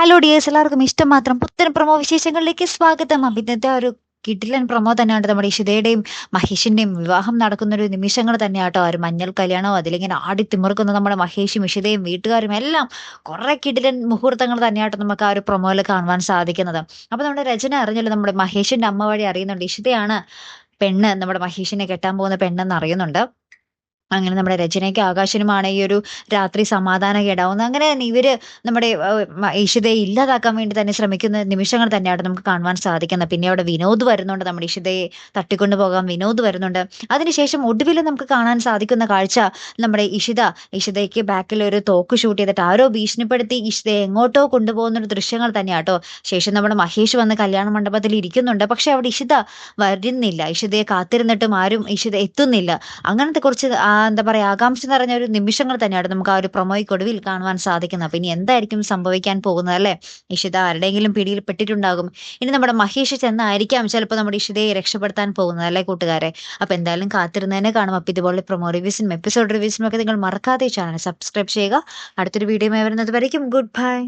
Hello dears എല്ലാവർക്കും ഇഷ്ടം മാത്രം പുത്തൻ പ്രമോ വിശേഷങ്ങളിലേക്ക് സ്വാഗതം. അഭിനന്ദ ഒരു കിടിലൻ പ്രമോ തന്നെയാണ് നമ്മുടെ ഇഷിതയുടെയും മഹേഷിന്റെയും വിവാഹം നടക്കുന്ന ഒരു നിമിഷങ്ങൾ തന്നെയാട്ടോ. ഒരു മഞ്ഞൾ കല്യാണോ അതിലിങ്ങനെ ആടി തിമിർക്കുന്ന നമ്മുടെ മഹേഷും ഇഷിതയും വീട്ടുകാരും എല്ലാം കുറെ കിടിലൻ മുഹൂർത്തങ്ങൾ തന്നെയാട്ടോ നമുക്ക് ആ ഒരു പ്രൊമോയിൽ കാണുവാൻ സാധിക്കുന്നത്. അപ്പൊ നമ്മുടെ രചന അറിഞ്ഞല്ലോ നമ്മുടെ മഹേഷിന്റെ അമ്മ വഴി അറിയുന്നുണ്ട്. ഇഷിതയാണ് പെണ്ണ് നമ്മുടെ മഹേഷിനെ കെട്ടാൻ പോകുന്ന പെണ്ണെന്ന് അറിയുന്നുണ്ട്. അങ്ങനെ നമ്മുടെ രചനയ്ക്ക് ആകാശനുമാണ് ഈ ഒരു രാത്രി സമാധാനം കേടാവുന്നത്. അങ്ങനെ ഇവർ നമ്മുടെ ഇഷിതയെ ഇല്ലാതാക്കാൻ വേണ്ടി തന്നെ ശ്രമിക്കുന്ന നിമിഷങ്ങൾ തന്നെയാണ് നമുക്ക് കാണുവാൻ സാധിക്കുന്നത്. പിന്നെ അവിടെ വിനോദ് വരുന്നുണ്ട്. നമ്മുടെ ഇഷിതയെ തട്ടിക്കൊണ്ടു പോകാൻ വിനോദ് വരുന്നുണ്ട്. അതിനുശേഷം ഒടുവിൽ നമുക്ക് കാണാൻ സാധിക്കുന്ന കാഴ്ച നമ്മുടെ ഇഷിത ഇഷിതയ്ക്ക് ബാക്കിൽ ഒരു തോക്ക് ഷൂട്ട് ചെയ്തിട്ട് ആരോ ഭീഷണിപ്പെടുത്തി ഇഷിതയെ എങ്ങോട്ടോ കൊണ്ടുപോകുന്ന ഒരു ദൃശ്യങ്ങൾ തന്നെയാട്ടോ. ശേഷം നമ്മുടെ മഹേഷ് വന്ന് കല്യാണ മണ്ഡപത്തിൽ ഇരിക്കുന്നുണ്ട്. പക്ഷെ അവിടെ ഇഷിത വരുന്നില്ല. ഇഷിതയെ കാത്തിരുന്നിട്ടും ആരും ഇഷിത എത്തുന്നില്ല. അങ്ങനത്തെ കുറച്ച് ആ, എന്താ പറയാ ആകാംക്ഷ നിറഞ്ഞ ഒരു നിമിഷങ്ങൾ തന്നെയാണ് നമുക്ക് ആ ഒരു പ്രൊമോയ്ക്കൊടുവിൽ കാണുവാൻ സാധിക്കുന്നത്. അപ്പൊ ഇനി എന്തായിരിക്കും സംഭവിക്കാൻ പോകുന്നത് അല്ലെ? ഇഷിത ആരുടെയെങ്കിലും പിടിയിൽ പെട്ടിട്ടുണ്ടാകും. ഇനി നമ്മുടെ മഹേഷ് ചെന്നായിരിക്കാം ചിലപ്പോൾ നമ്മുടെ ഇഷിതയെ രക്ഷപ്പെടുത്താൻ പോകുന്നത് അല്ലെ കൂട്ടുകാരെ? അപ്പൊ എന്തായാലും കാത്തിരുന്നതിനെ കാണും. അപ്പൊ ഇതുപോലെ പ്രൊമോ റിവ്യൂസിനും എപ്പിസോഡ് റിവ്യൂസിനും ഒക്കെ നിങ്ങൾ മറക്കാതെ ചാനൽ സബ്സ്ക്രൈബ് ചെയ്യുക. അടുത്തൊരു വീഡിയോ വരുന്നത് വരയ്ക്കും. Good bye.